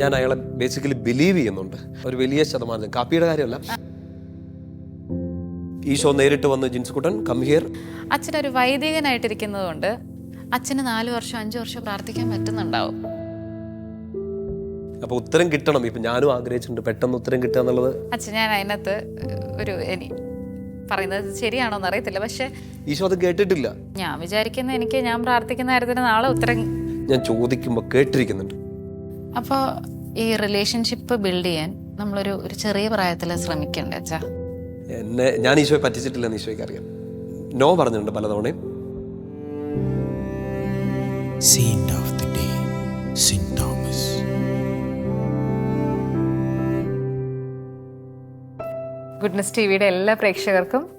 ഞാൻ അയാളെ basically believe ചെയ്യുന്നുണ്ട്. ഒരു വലിയ ശതമാനം. കാപ്പിയുടെ കാര്യമല്ല. ഈശോ നേരിട്ട് വന്ന് ജിൻസുക്കുട്ടൻ കം ഹിയർ അച്ഛനൊരു വൈദികനായിട്ടിരിക്കുന്നത് കൊണ്ട് അച്ഛന് നാല് വർഷം അഞ്ചു വർഷം പ്രാർത്ഥിക്കാൻ പറ്റുന്നുണ്ടാവും. അപ്പൊ ഉത്തരം കിട്ടണം. ഇപ്പൊ ഞാനും ആഗ്രഹിച്ചിട്ടുണ്ട് പെട്ടെന്ന് ഉത്തരം കിട്ടുക എന്നുള്ളത്. അച്ഛൻ ഞാൻ അതിനകത്ത് ഒരു എനി പറയുന്നത് ശരിയാണോന്ന് അറിയത്തില്ല പക്ഷേ ഈശോ അത് കേട്ടിട്ടില്ല. ഞാൻ വിചാരിക്കുന്ന എനിക്ക് ഞാൻ പ്രാർത്ഥിക്കുന്ന കാര്യത്തിന് നാളെ ഉത്തരം ഞാൻ ചോദിക്കുമ്പോൾ കേട്ടിരിക്കുന്നുണ്ട്. അപ്പോൾ ഈ റിലേഷൻഷിപ്പ് ബിൽഡ് ചെയ്യാൻ നമ്മളൊരു ഒരു ചെറിയ പ്രായത്തിൽ ശ്രമിക്കണ്ടേ അച്ഛാ? എന്നെ ഞാൻ ഈശോയെ പറ്റിച്ചിട്ടില്ലെന്ന് ഈശോയ്ക്ക് അറിയാം. നോ പറഞ്ഞിട്ടുണ്ട് പലതവണയും. Saint of the day, Saint Thomas. Goodness T വിയുടെ എല്ലാ പ്രേക്ഷകർക്കും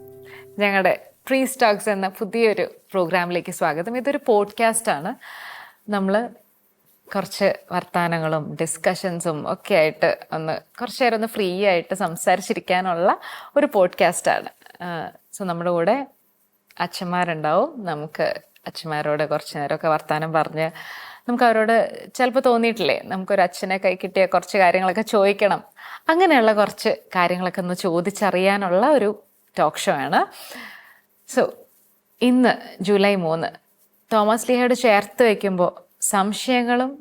ഞങ്ങളുടെ പ്രീ സ്റ്റോക്സ് എന്ന പുതിയൊരു പ്രോഗ്രാമിലേക്ക് സ്വാഗതം. ഇതൊരു പോഡ്കാസ്റ്റ് ആണ്. നമ്മൾ കുറച്ച് വർത്തമാനങ്ങളും ഡിസ്കഷൻസും ഒക്കെ ആയിട്ട് ഒന്ന് കുറച്ച് നേരം ഒന്ന് ഫ്രീ ആയിട്ട് സംസാരിച്ചിരിക്കാനുള്ള ഒരു പോഡ്കാസ്റ്റാണ് സോ നമ്മുടെ കൂടെ അച്ഛന്മാരുണ്ടാവും. നമുക്ക് അച്ഛന്മാരോട് കുറച്ച് നേരമൊക്കെ വർത്തമാനം പറഞ്ഞ് നമുക്ക് അവരോട് ചിലപ്പോൾ തോന്നിയിട്ടില്ലേ? നമുക്കൊരു അച്ഛനെ കൈ കിട്ടിയ കുറച്ച് കാര്യങ്ങളൊക്കെ ചോദിക്കണം. അങ്ങനെയുള്ള കുറച്ച് കാര്യങ്ങളൊക്കെ ഒന്ന് ചോദിച്ചറിയാനുള്ള ഒരു ടോക്ക് ഷോ ആണ്. സോ ഇന്ന് ജൂലൈ മൂന്ന് തോമസ് ലീഹയോട് ചേർത്ത് വയ്ക്കുമ്പോൾ സംശയങ്ങളും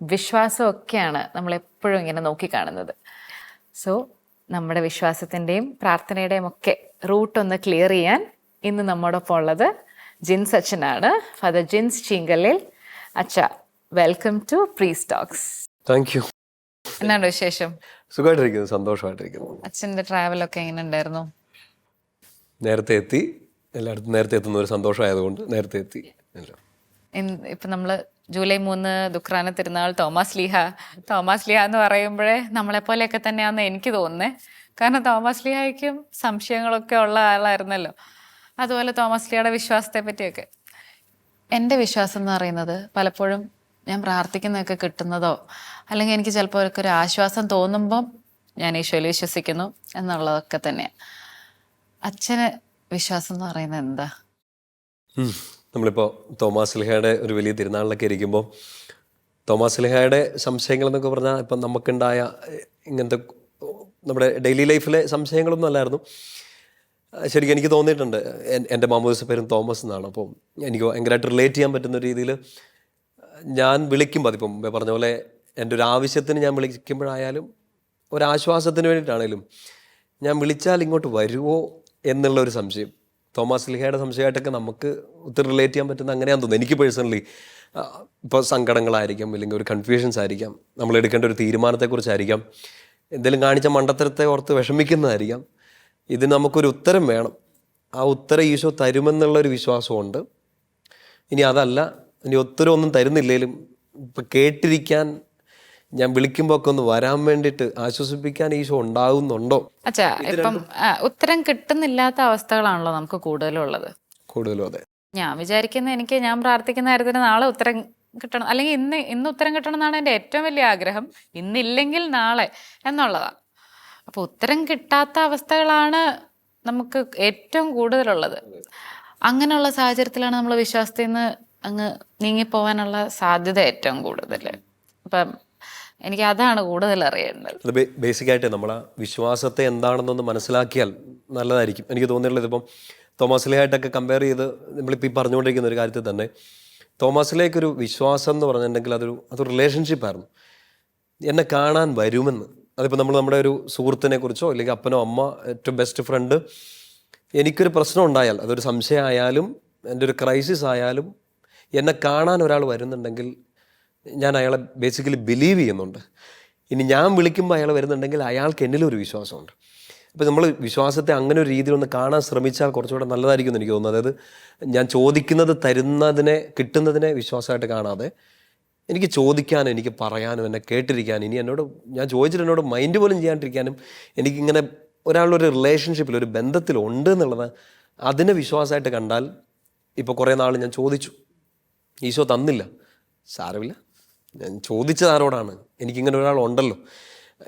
വിശ്വാസവും ഒക്കെയാണ് നമ്മളെപ്പോഴും ഇങ്ങനെ നോക്കിക്കാണുന്നത്. സോ നമ്മുടെ വിശ്വാസത്തിന്റെയും പ്രാർത്ഥനയുടെയും ഒക്കെ റൂട്ട് ഒന്ന് ക്ലിയർ ചെയ്യാൻ ഇന്ന് നമ്മോടൊപ്പം ഉള്ളത് ജിൻസ് അച്ഛനാണ്. ഫാദർ ജിൻസ് ചീങ്കലിൽ അച്ഛ welcome to priest talks thank you എന്നാണ് വിശേഷം? സുഖമായിട്ടിരിക്കുന്നു സന്തോഷമായിട്ടിരിക്കുന്നു. അച്ഛന്റെ ട്രാവലൊക്കെ എങ്ങനെ ഉണ്ടായിരുന്നു നേരത്തെ എത്തി. എല്ലായിടത്തും നേരത്തെ എത്തുന്ന ഒരു സന്തോഷമായതുകൊണ്ട് നേരത്തെ എത്തി. ഇപ്പം നമ്മൾ ഇപ്പൊ നമ്മൾ ജൂലൈ മൂന്ന് ദുഃഖ്രാന തിരുനാൾ തോമസ് ലീഹ. തോമസ് ലീഹ എന്ന് പറയുമ്പോഴേ നമ്മളെപ്പോലെയൊക്കെ തന്നെയാന്ന് എനിക്ക് തോന്നുന്നത് കാരണം തോമസ് ലീഹയ്ക്കും സംശയങ്ങളൊക്കെ ഉള്ള ആളായിരുന്നല്ലോ. അതുപോലെ തോമസ് ലീഹയുടെ വിശ്വാസത്തെ പറ്റിയൊക്കെ. എന്റെ വിശ്വാസം എന്ന് പറയുന്നത് പലപ്പോഴും ഞാൻ പ്രാർത്ഥിക്കുന്നതൊക്കെ കിട്ടുന്നതോ അല്ലെങ്കിൽ എനിക്ക് ചിലപ്പോൾ ഒരു ആശ്വാസം തോന്നുമ്പം ഞാൻ ഈശോയിൽ വിശ്വസിക്കുന്നു എന്നുള്ളതൊക്കെ തന്നെയാണ് അച്ഛന് വിശ്വാസം എന്ന് പറയുന്നത് എന്താ. നമ്മളിപ്പോൾ തോമാസ് ലിഹയുടെ ഒരു വലിയ തിരുനാളിലൊക്കെ ഇരിക്കുമ്പോൾ തോമാസ് ലിഹയുടെ സംശയങ്ങൾ എന്നൊക്കെ പറഞ്ഞാൽ ഇപ്പം നമുക്കുണ്ടായ ഇങ്ങനത്തെ നമ്മുടെ ഡെയിലി ലൈഫിലെ സംശയങ്ങളൊന്നും അല്ലായിരുന്നു. ശരിക്കും എനിക്ക് തോന്നിയിട്ടുണ്ട് എൻ- എന്റെ മാമോദിസ പേരും തോമസ് എന്നാണ്. അപ്പോൾ എനിക്ക് ഭയങ്കരമായിട്ട് റിലേറ്റ് ചെയ്യാൻ പറ്റുന്ന രീതിയിൽ ഞാൻ വിളിക്കുമ്പോൾ അതിപ്പം പറഞ്ഞ പോലെ എന്റെ ഒരു ആവശ്യത്തിന് ഞാൻ വിളിക്കുമ്പോഴായാലും ഒരാശ്വാസത്തിന് വേണ്ടിയിട്ടാണേലും ഞാൻ വിളിച്ചാൽ ഇങ്ങോട്ട് വരുമോ എന്നുള്ള ഒരു സംശയം. തോമസ് ലിഹയുടെ സംശയമായിട്ടൊക്കെ നമുക്ക് ഒത്തിരി റിലേറ്റ് ചെയ്യാൻ പറ്റുന്ന അങ്ങനെയാന്ന് തോന്നുന്നു. എനിക്ക് പേഴ്സണലി ഇപ്പോൾ സങ്കടങ്ങളായിരിക്കാം അല്ലെങ്കിൽ ഒരു കൺഫ്യൂഷൻസ് ആയിരിക്കാം. നമ്മൾ എടുക്കേണ്ട ഒരു തീരുമാനത്തെക്കുറിച്ചായിരിക്കാം. എന്തെങ്കിലും കാണിച്ച മണ്ടത്തരത്തെ ഓർത്ത് വിഷമിക്കുന്നതായിരിക്കാം. ഇതിന് നമുക്കൊരു ഉത്തരം വേണം. ആ ഉത്തരം ഈശോ തരുമെന്നുള്ളൊരു വിശ്വാസമുണ്ട്. ഇനി അതല്ല ഇനി ഉത്തരം ഒന്നും തരുന്നില്ലേലും ഇപ്പം കേട്ടിരിക്കാൻ ഞാൻ വിളിക്കുമ്പോൾ ഒക്കെ ഒന്ന് വരാൻ വേണ്ടിട്ട് ആശ്വസിപ്പിക്കാൻ ഈശോ ഉണ്ടാകുന്നുണ്ടോ? അച്ഛാ ഇപ്പം ആ, ഉത്തരം കിട്ടുന്നില്ലാത്ത അവസ്ഥകളാണല്ലോ നമുക്ക് കൂടുതലും ഉള്ളത് കൂടുതലും അതെ. ഞാൻ വിചാരിക്കുന്ന എനിക്ക് ഞാൻ പ്രാർത്ഥിക്കുന്ന കാര്യത്തിന് നാളെ ഉത്തരം കിട്ടണം. അല്ലെങ്കിൽ ഇന്ന് ഇന്ന് ഉത്തരം കിട്ടണം എന്നാണ് എന്റെ ഏറ്റവും വലിയ ആഗ്രഹം. ഇന്നില്ലെങ്കിൽ നാളെ എന്നുള്ളതാണ് അപ്പോൾ ഉത്തരം കിട്ടാത്ത അവസ്ഥകളാണ് നമുക്ക് ഏറ്റവും കൂടുതലുള്ളത്. അങ്ങനെയുള്ള സാഹചര്യത്തിലാണ് നമ്മൾ വിശ്വാസത്തിൽ നിന്ന് അങ്ങ് നീങ്ങിപ്പോവാനുള്ള സാധ്യത ഏറ്റവും കൂടുതൽ അപ്പം എനിക്ക് അതാണ് കൂടുതൽ അറിയേണ്ടത്. ബേസിക്കായിട്ട് നമ്മൾ ആ വിശ്വാസത്തെ എന്താണെന്നൊന്ന് മനസ്സിലാക്കിയാൽ നല്ലതായിരിക്കും. എനിക്ക് തോന്നിയിട്ടുള്ളത് ഇപ്പം തോമസിലേയായിട്ടൊക്കെ കമ്പയർ ചെയ്ത് നമ്മളിപ്പോൾ ഈ പറഞ്ഞുകൊണ്ടിരിക്കുന്ന ഒരു കാര്യത്തിൽ തന്നെ തോമസിലേക്കൊരു വിശ്വാസം എന്ന് പറഞ്ഞിട്ടുണ്ടെങ്കിൽ അതൊരു അതൊരു റിലേഷൻഷിപ്പായിരുന്നു എന്നെ കാണാൻ വരുമെന്ന്. അതിപ്പോൾ നമ്മൾ നമ്മുടെ ഒരു സുഹൃത്തിനെ കുറിച്ചോ അല്ലെങ്കിൽ അപ്പനോ അമ്മ ഏറ്റവും ബെസ്റ്റ് ഫ്രണ്ട് എനിക്കൊരു പ്രശ്നം ഉണ്ടായാൽ അതൊരു സംശയമായാലും എന്റെ ഒരു ക്രൈസിസ് ആയാലും എന്നെ കാണാൻ ഒരാൾ വരുന്നുണ്ടെങ്കിൽ ഞാൻ അയാളെ ബേസിക്കലി ബിലീവ് ചെയ്യുന്നുണ്ട്. ഇനി ഞാൻ വിളിക്കുമ്പോൾ അയാൾ വരുന്നുണ്ടെങ്കിൽ അയാൾക്ക് എന്നിലൊരു വിശ്വാസമുണ്ട്. അപ്പോൾ നമ്മൾ വിശ്വാസത്തെ അങ്ങനെ ഒരു രീതിയിൽ ഒന്ന് കാണാൻ ശ്രമിച്ചാൽ കുറച്ചുകൂടെ നല്ലതായിരിക്കും എന്ന് എനിക്ക് തോന്നുന്നത് അതായത് ഞാൻ ചോദിക്കുന്നത് തരുന്നതിനെ കിട്ടുന്നതിനെ വിശ്വാസമായിട്ട് കാണാതെ എനിക്ക് ചോദിക്കാനും എനിക്ക് പറയാനും എന്നെ കേട്ടിരിക്കാനും ഇനി എന്നോട് ഞാൻ ചോദിച്ചിട്ട് എന്നോട് മൈൻഡ് പോലും ചെയ്യാണ്ടിരിക്കാനും എനിക്കിങ്ങനെ ഒരാളൊരു റിലേഷൻഷിപ്പിൽ ഒരു ബന്ധത്തിലുണ്ട് എന്നുള്ളത് അതിനെ വിശ്വാസമായിട്ട് കണ്ടാൽ ഇപ്പോൾ കുറേ നാൾ ഞാൻ ചോദിച്ചു ഈശോ തന്നില്ല സാരമില്ല. ഞാൻ ചോദിച്ചത് ആരോടാണ്? എനിക്കിങ്ങനെ ഒരാൾ ഉണ്ടല്ലോ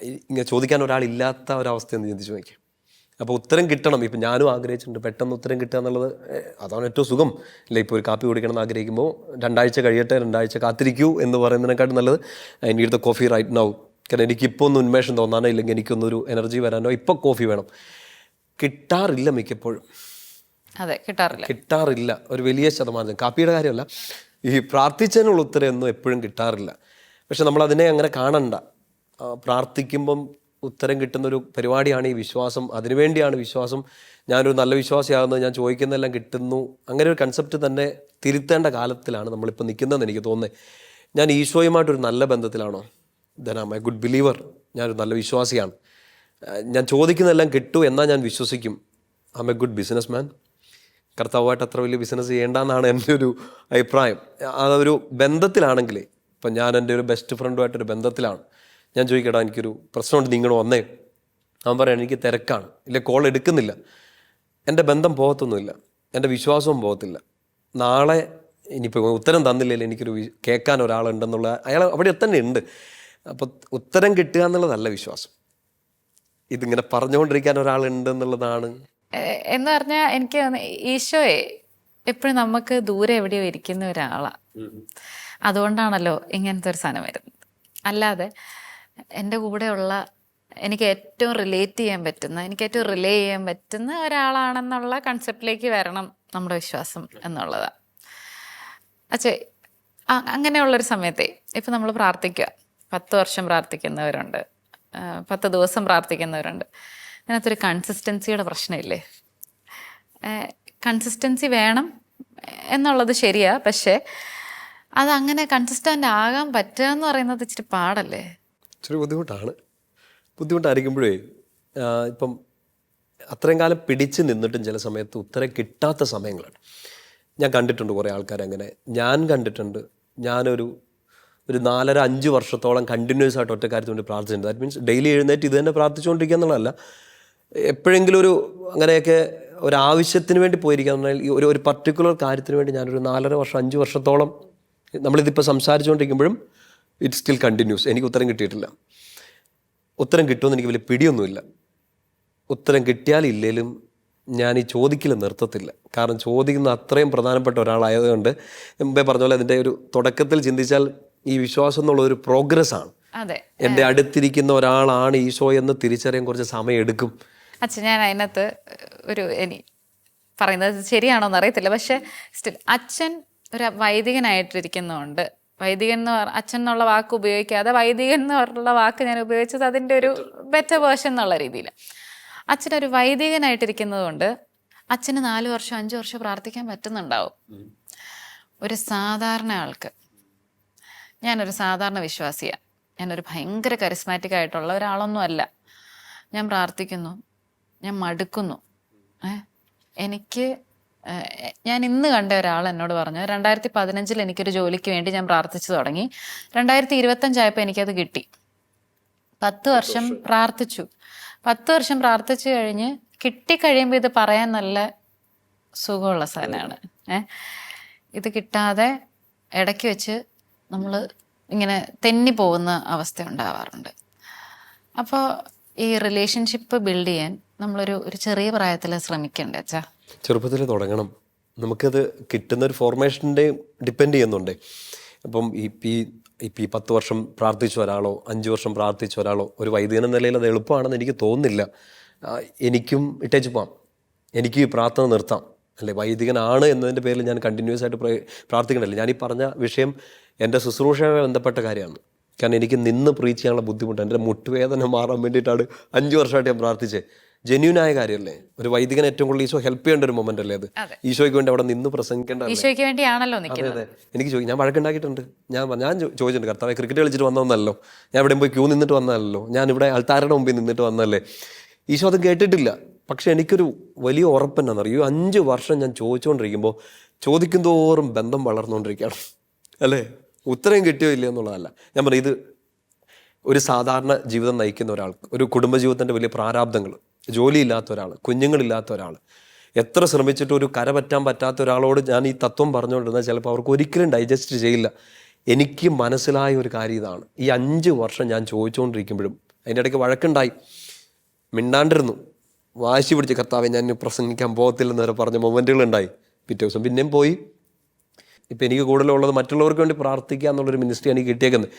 ഇങ്ങനെ ചോദിക്കാൻ ഒരാളില്ലാത്ത ഒരവസ്ഥ എന്ന് ചിന്തിച്ച് നോക്കി അപ്പോൾ ഉത്തരം കിട്ടണം. ഇപ്പം ഞാനും ആഗ്രഹിച്ചിട്ടുണ്ട് പെട്ടെന്ന് ഉത്തരം കിട്ടുക എന്നുള്ളത് അതാണ് ഏറ്റവും സുഖം. അല്ലെ ഇപ്പോൾ ഒരു കാപ്പി കുടിക്കണം എന്ന് ആഗ്രഹിക്കുമ്പോൾ രണ്ടാഴ്ച കഴിയട്ടെ രണ്ടാഴ്ച കാത്തിരിക്കൂ എന്ന് പറയുന്നതിനെക്കാട്ടും നല്ലത്. I need the coffee right now. കാരണം എനിക്കിപ്പോൾ ഒന്ന് ഉന്മേഷം തോന്നാനോ ഇല്ലെങ്കിൽ എനിക്കൊന്നൊരു എനർജി വരാനോ ഇപ്പോൾ കോഫി വേണം. കിട്ടാറില്ല മിക്കപ്പോഴും. അതെ കിട്ടാറില്ല. കിട്ടാറില്ല. ഒരു വലിയ ശതമാനം. കാപ്പിയുടെ കാര്യമല്ല. ഈ പ്രാർത്ഥിച്ചതിനുള്ള ഉത്തരം ഒന്നും എപ്പോഴും കിട്ടാറില്ല. പക്ഷെ നമ്മൾ അതിനെ അങ്ങനെ കാണണ്ട. പ്രാർത്ഥിക്കുമ്പം ഉത്തരം കിട്ടുന്ന ഒരു പരിപാടിയാണ് ഈ വിശ്വാസം. അതിനുവേണ്ടിയാണ് വിശ്വാസം. ഞാനൊരു നല്ല വിശ്വാസിയാകുന്നത് ഞാൻ ചോദിക്കുന്നതെല്ലാം കിട്ടുന്നു. അങ്ങനെ ഒരു കൺസെപ്റ്റ് തന്നെ തിരുത്തേണ്ട കാലത്തിലാണ് നമ്മളിപ്പോൾ നിൽക്കുന്നതെന്ന് എനിക്ക് തോന്നുന്നത്. ഞാൻ ഈശോയുമായിട്ടൊരു നല്ല ബന്ധത്തിലാണോ? Then am a good believer ഞാനൊരു നല്ല വിശ്വാസിയാണ്. ഞാൻ ചോദിക്കുന്നതെല്ലാം കിട്ടൂ എന്നാൽ ഞാൻ വിശ്വസിക്കും. Am a good businessman കർത്താവുമായിട്ട് അത്ര വലിയ ബിസിനസ് ചെയ്യേണ്ടെന്നാണ് എന്റെ ഒരു അഭിപ്രായം. അതൊരു ബന്ധത്തിലാണെങ്കിൽ ഇപ്പം ഞാൻ എന്റെ ഒരു ബെസ്റ്റ് ഫ്രണ്ടുമായിട്ടൊരു ബന്ധത്തിലാണ്. ഞാൻ ചോദിക്കടാ എനിക്കൊരു പ്രശ്നമുണ്ട് നിങ്ങൾ വന്നേ. അവൻ പറയാണ് എനിക്ക് തിരക്കാണ്. ഇല്ല കോൾ എടുക്കുന്നില്ല. എന്റെ ബന്ധം പോകത്തൊന്നുമില്ല. എന്റെ വിശ്വാസവും പോകത്തില്ല. നാളെ ഇനിയിപ്പോൾ ഉത്തരം തന്നില്ലെങ്കിൽ എനിക്കൊരു കേൾക്കാൻ ഒരാളുണ്ടെന്നുള്ള അയാൾ അവിടെ തന്നെ ഉണ്ട്. അപ്പോൾ ഉത്തരം കിട്ടുക എന്നുള്ളതല്ല വിശ്വാസം. ഇതിങ്ങനെ പറഞ്ഞുകൊണ്ടിരിക്കാൻ ഒരാളുണ്ട് എന്നുള്ളതാണ് എ- എന്ന് പറഞ്ഞാൽ എനിക്ക് ഈശോയെ എപ്പോഴും നമുക്ക് ദൂരെ എവിടെയോ ഇരിക്കുന്ന ഒരാളാ. അതുകൊണ്ടാണല്ലോ ഇങ്ങനത്തെ ഒരു സാധനം വരുന്നത്. അല്ലാതെ എന്റെ കൂടെയുള്ള എനിക്ക് ഏറ്റവും റിലേറ്റ് ചെയ്യാൻ പറ്റുന്ന എനിക്ക് ഏറ്റവും റിലേ ചെയ്യാൻ പറ്റുന്ന ഒരാളാണെന്നുള്ള കൺസെപ്റ്റിലേക്ക് വരണം നമ്മുടെ വിശ്വാസം എന്നുള്ളതാണ് അച്ഛേ അങ്ങനെയുള്ളൊരു സമയത്തെ ഇപ്പം നമ്മൾ പ്രാർത്ഥിക്കുക. പത്ത് വർഷം പ്രാർത്ഥിക്കുന്നവരുണ്ട്. പത്ത് ദിവസം പ്രാർത്ഥിക്കുന്നവരുണ്ട്. അതിനകത്തൊരു കൺസിസ്റ്റൻസിയുടെ പ്രശ്നമില്ലേ? കൺസിസ്റ്റൻസി വേണം എന്നുള്ളത് ശരിയാ പക്ഷേ അതങ്ങനെ കൺസിസ്റ്റന്റ് ആകാൻ പറ്റുക എന്ന് പറയുന്നത് ഇച്ചിരി പാടല്ലേ? ഇച്ചിരി ബുദ്ധിമുട്ടാണ്. ബുദ്ധിമുട്ടായിരിക്കുമ്പോഴേ ഇപ്പം അത്രയും കാലം പിടിച്ച് നിന്നിട്ടും ചില സമയത്ത് ഉത്തരം കിട്ടാത്ത സമയങ്ങളാണ്. ഞാൻ കണ്ടിട്ടുണ്ട് കുറേ ആൾക്കാർ അങ്ങനെ ഞാൻ കണ്ടിട്ടുണ്ട് ഞാനൊരു ഒരു നാലര അഞ്ച് വർഷത്തോളം കണ്ടിന്യൂസ് ആയിട്ട് ഒറ്റക്കാര്യത്തിന് വേണ്ടി പ്രാർത്ഥിച്ചിട്ടുണ്ട്. ദാറ്റ് മീൻസ് ഡെയിലി എഴുന്നേറ്റ് ഇത് തന്നെ പ്രാർത്ഥിച്ചുകൊണ്ടിരിക്കുക എന്നുള്ളതല്ല. എപ്പോഴെങ്കിലും ഒരു അങ്ങനെയൊക്കെ ഒരു ആവശ്യത്തിന് വേണ്ടി പോയിരിക്കുക എന്ന് പറഞ്ഞാൽ ഒരു ഒരു പർട്ടിക്കുലർ കാര്യത്തിന് വേണ്ടി ഞാനൊരു നാലര വർഷം അഞ്ച് വർഷത്തോളം നമ്മളിതിപ്പോൾ സംസാരിച്ചുകൊണ്ടിരിക്കുമ്പോഴും ഇറ്റ് സ്റ്റിൽ കണ്ടിന്യൂസ് എനിക്ക് ഉത്തരം കിട്ടിയിട്ടില്ല. ഉത്തരം കിട്ടുമെന്ന് എനിക്ക് വലിയ പിടിയൊന്നുമില്ല. ഉത്തരം കിട്ടിയാലില്ലേലും ഞാൻ ഈ ചോദിക്കൽ നിർത്തത്തില്ല. കാരണം ചോദിക്കുന്ന അത്രയും പ്രധാനപ്പെട്ട ഒരാളായതുകൊണ്ട് മുമ്പേ പറഞ്ഞ പോലെ അതിന്റെ ഒരു തുടക്കത്തിൽ ചിന്തിച്ചാൽ ഈ വിശ്വാസം എന്നുള്ള ഒരു പ്രോഗ്രസ് ആണ്. അതെ. എന്റെ അടുത്തിരിക്കുന്ന ഒരാളാണ് ഈശോ എന്ന് തിരിച്ചറിയാൻ കുറച്ച് സമയം എടുക്കും അച്ഛൻ ഞാൻ അതിനകത്ത് ഒരു ഇനി പറയുന്നത് ശരിയാണോന്ന് അറിയത്തില്ല. പക്ഷെ സ്റ്റിൽ അച്ഛൻ ഒരു വൈദികനായിട്ടിരിക്കുന്നതുകൊണ്ട് വൈദികൻ എന്ന് പറ അച്ഛൻ എന്നുള്ള വാക്ക് ഉപയോഗിക്കാതെ വൈദികൻ എന്നുള്ള വാക്ക് ഞാൻ ഉപയോഗിച്ചത് അതിന്റെ ഒരു ബെറ്റർ വേർഷൻ എന്നുള്ള രീതിയിൽ അച്ഛനൊരു വൈദികനായിട്ടിരിക്കുന്നത് കൊണ്ട് അച്ഛന് നാല് വർഷം അഞ്ച് വർഷം പ്രാർത്ഥിക്കാൻ പറ്റുന്നുണ്ടാവും. ഒരു സാധാരണ ആൾക്ക്. ഞാനൊരു സാധാരണ വിശ്വാസിയാണ് ഞാനൊരു ഭയങ്കര കരിസ്മാറ്റിക് ആയിട്ടുള്ള ഒരാളൊന്നും അല്ല ഞാൻ പ്രാർത്ഥിക്കുന്നു. ഞാൻ മടുക്കുന്നു. എനിക്ക് ഞാൻ ഇന്ന് കണ്ട ഒരാൾ എന്നോട് പറഞ്ഞു രണ്ടായിരത്തി പതിനഞ്ചിൽ എനിക്കൊരു ജോലിക്ക് വേണ്ടി ഞാൻ പ്രാർത്ഥിച്ചു തുടങ്ങി. രണ്ടായിരത്തി ഇരുപത്തഞ്ചായപ്പോൾ എനിക്കത് കിട്ടി. പത്ത് വർഷം പ്രാർത്ഥിച്ചു. പത്ത് വർഷം പ്രാർത്ഥിച്ചു കഴിഞ്ഞ് കിട്ടിക്കഴിയുമ്പോൾ ഇത് പറയാൻ നല്ല സുഖമുള്ള സാധനമാണ്. ഏഹ് ഇത് കിട്ടാതെ ഇടയ്ക്ക് വെച്ച് നമ്മൾ ഇങ്ങനെ തെന്നി പോകുന്ന അവസ്ഥ ഉണ്ടാവാറുണ്ട്. അപ്പോൾ ഈ റിലേഷൻഷിപ്പ് ബിൽഡ് ചെയ്യാൻ നമ്മളൊരു ഒരു ചെറിയ പ്രായത്തിൽ ശ്രമിക്കണ്ടേ അച്ഛാ? ചെറുപ്പത്തിൽ തുടങ്ങണം. നമുക്കത് കിട്ടുന്ന ഒരു ഫോർമേഷന്റെ ഡിപ്പെൻഡ് ചെയ്യുന്നുണ്ട്. അപ്പം ഈ ഈ ഇപ്പം ഈ പത്ത് വർഷം പ്രാർത്ഥിച്ച ഒരാളോ അഞ്ച് വർഷം പ്രാർത്ഥിച്ച ഒരാളോ ഒരു വൈദികൻ എന്ന നിലയിൽ അത് എളുപ്പമാണെന്ന് എനിക്ക് തോന്നുന്നില്ല. എനിക്കും ഇട്ടേച്ച് പോവാം. എനിക്ക് ഈ പ്രാർത്ഥന നിർത്താം. അല്ലെ വൈദികനാണ് എന്നതിന്റെ പേരിൽ ഞാൻ കണ്ടിന്യൂസ് ആയിട്ട് പ്രേ- പ്രാർത്ഥിക്കണമല്ലോ ഞാൻ ഈ പറഞ്ഞ വിഷയം എന്റെ ശുശ്രൂഷയുമായി ബന്ധപ്പെട്ട കാര്യമാണ്. കാരണം എനിക്ക് നിന്ന് പ്രീച്ച് ചെയ്യാനുള്ള ബുദ്ധിമുട്ട് എന്റെ മുട്ടുവേദന മാറാൻ വേണ്ടിയിട്ടാണ് അഞ്ച് വർഷമായിട്ട് ഞാൻ പ്രാർത്ഥിച്ചത് ജെന്യൂനായ കാര്യമല്ലേ? ഒരു വൈദികൻ ഏറ്റവും കൂടുതൽ ഈശോ ഹെൽപ്പ് ചെയ്യേണ്ട ഒരു മൊമെന്റ് അല്ലേ അത്? ഈശോയ്ക്ക് വേണ്ടി അവിടെ നിന്ന് പ്രസംഗിക്കേണ്ട ഈശോയ്ക്ക് വേണ്ടിയാണല്ലോ അതെ എനിക്ക് ചോദിക്കും ഞാൻ വഴക്കുണ്ടാക്കിയിട്ടുണ്ട് ഞാൻ ഞാൻ ചോദിച്ചിട്ടുണ്ട് കർത്താവ് ക്രിക്കറ്റ് കളിച്ചിട്ട് വന്നതല്ലോ ഞാൻ എവിടെയും പോയി ക്യൂ നിന്നിട്ട് വന്നതല്ലോ? ഞാൻ ഇവിടെ ആൾത്താരുടെ മുമ്പിൽ നിന്നിട്ട് വന്നതല്ലേ? ഈശോ അത് കേട്ടിട്ടില്ല. പക്ഷെ എനിക്കൊരു വലിയ ഉറപ്പെന്നാന്ന് അറിയോ അഞ്ച് വർഷം ഞാൻ ചോദിച്ചുകൊണ്ടിരിക്കുമ്പോൾ ചോദിക്കും തോറും ബന്ധം വളർന്നുകൊണ്ടിരിക്കുകയാണ്. അല്ലേ? ഉത്തരം കിട്ടിയോ ഇല്ല എന്നുള്ളതല്ല. ഞാൻ പറഞ്ഞു ഇത് ഒരു സാധാരണ ജീവിതം നയിക്കുന്ന ഒരാൾക്ക് ഒരു കുടുംബജീവിതത്തിന്റെ വലിയ പ്രാരാബ്ദങ്ങൾ ജോലിയില്ലാത്ത ഒരാൾ കുഞ്ഞുങ്ങളില്ലാത്ത ഒരാൾ. എത്ര ശ്രമിച്ചിട്ട് ഒരു കര പറ്റാൻ പറ്റാത്ത ഒരാളോട് ഞാൻ ഈ തത്വം പറഞ്ഞുകൊണ്ടിരുന്നാൽ ചിലപ്പോൾ അവർക്ക് ഒരിക്കലും ഡൈജസ്റ്റ് ചെയ്യില്ല. എനിക്ക് മനസ്സിലായ ഒരു കാര്യം ഇതാണ്. ഈ അഞ്ച് വർഷം ഞാൻ ചോദിച്ചുകൊണ്ടിരിക്കുമ്പോഴും അതിന്റെ ഇടയ്ക്ക് വഴക്കുണ്ടായി. മിണ്ടാണ്ടിരുന്നു. വാശി പിടിച്ച് കർത്താവെ ഞാൻ പ്രസംഗിക്കാൻ പോകത്തില്ലെന്ന് വരെ പറഞ്ഞ മൊമെന്റുകളുണ്ടായി. പിറ്റേ ദിവസം പിന്നെയും പോയി. ഇപ്പം എനിക്ക് കൂടുതലുള്ളത് മറ്റുള്ളവർക്ക് വേണ്ടി പ്രാർത്ഥിക്കുക എന്നുള്ളൊരു മിനിസ്ട്രി എനിക്ക് കിട്ടിയേക്കുന്നത്.